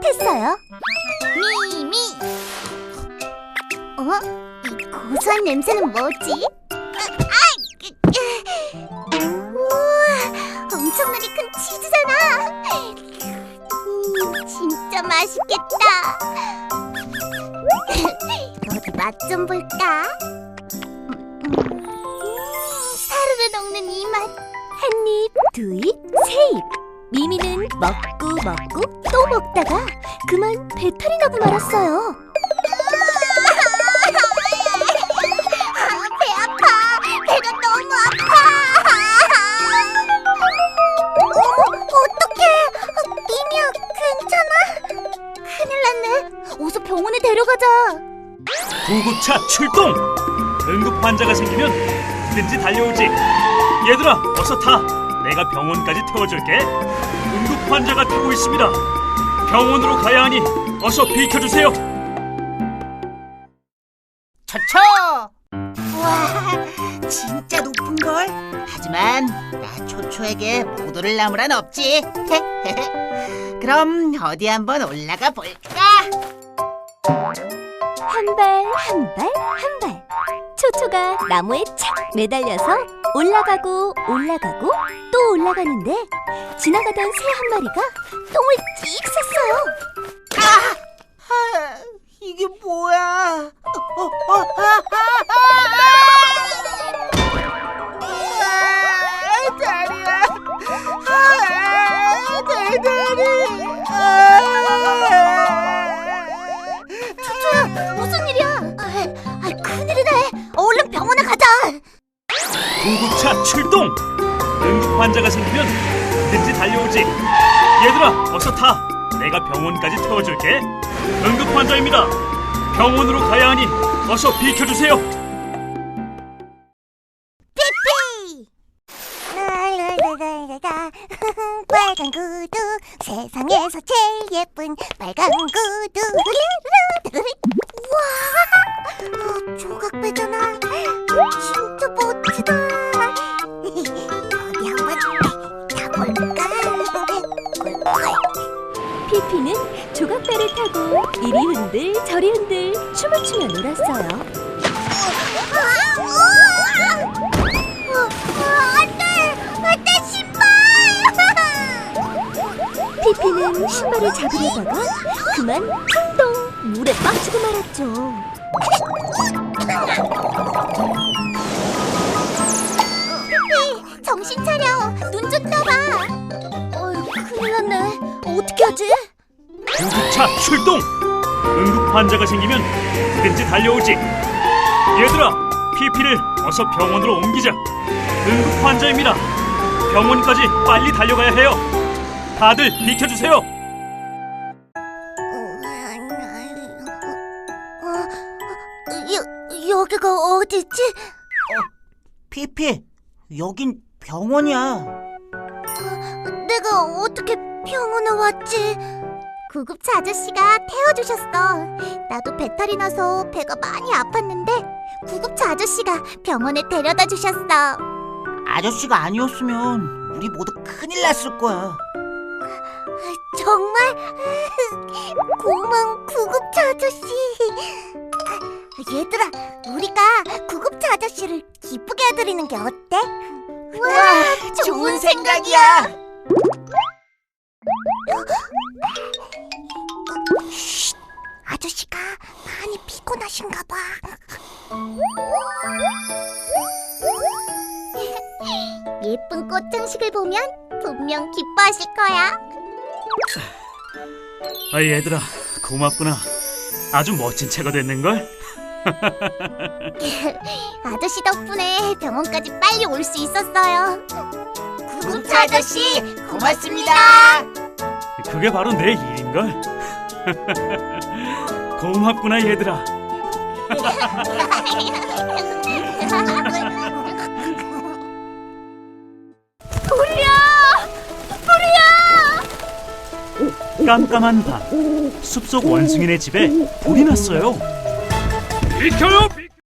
깨끗했어요. 미미. 어? 이 고소한 냄새는 뭐지? 아, 우와, 엄청나게 큰 치즈잖아. 음, 진짜 맛있겠다. 어디 맛 좀 볼까? 음, 사르르 녹는 이 맛. 한 입, 두 입, 세 입. 미미는 먹고 먹고 또 먹다가 그만 배탈이 나고 말았어요. 배 아파. 배가 너무 아파. 어머, 어떡해. 미미야, 괜찮아? 큰일 났네. 어서 병원에 데려가자. 구급차 출동! 응급 환자가 생기면 누구든지 달려오지. 얘들아, 어서 타. 내가 병원까지 태워줄게. 응급 환자가 타고 있습니다. 병원으로 가야 하니 어서 비켜주세요. 초초! 와, 진짜 높은 걸. 하지만 나 초초에게 못 오를 나무란 없지. 그럼 어디 한번 올라가 볼까? 한 발, 한 발, 한 발. 초초가 나무에 착 매달려서 올라가고 올라가고 또 올라가는데 지나가던 새 한 마리가 똥을 찍 쌌어요. 아, 구급차 출동! 응급 환자가 생기면 누구든지 달려오지. 얘들아, 어서 타. 내가 병원까지 태워줄게. 응급 환자입니다. 병원으로 가야 하니 어서 비켜주세요. 삐삐. 라라라라라 빨간 구두 세상에서 제일 예쁜 빨간 구두 와 피피는 조각배를 타고 이리 흔들 저리 흔들 춤을 추며 놀았어요! 피피는 신발을 잡으려다가 그만 풍덩 물에 빠지고 말았죠. 피피 정신 차려 눈 좀 떠봐. 어휴 큰일 났네. 어떻게 하지? 구급차 출동! 응급 환자가 생기면 누구든지 달려오지. 얘들아, 피피를 어서 병원으로 옮기자. 응급 환자입니다. 병원까지 빨리 달려가야 해요. 다들 비켜주세요. 어, 여, 여기가 어디지? 피피, 여긴 병원이야. 내가 어떻게 병원에 왔지? 구급차 아저씨가 태워주셨어. 나도 배탈이 나서 배가 많이 아팠는데 구급차 아저씨가 병원에 데려다 주셨어. 아저씨가 아니었으면 우리 모두 큰일 났을 거야. 정말 고마운 구급차 아저씨. 얘들아, 우리가 구급차 아저씨를 기쁘게 해드리는 게 어때? 와, 좋은 생각이야. 피곤하신가 봐. 예쁜 꽃 장식을 보면 분명 기뻐하실 거야. 아, 얘들아, 고맙구나. 아주 멋진 차가 됐는걸? 아저씨 덕분에 병원까지 빨리 올 수 있었어요. 구급차 아저씨 고맙습니다. 그게 바로 내 일인걸? 고맙구나, 얘들아. 깜깜한 밤, 숲속 원숭이네 집에 불이 났어요. 비켜요! 비...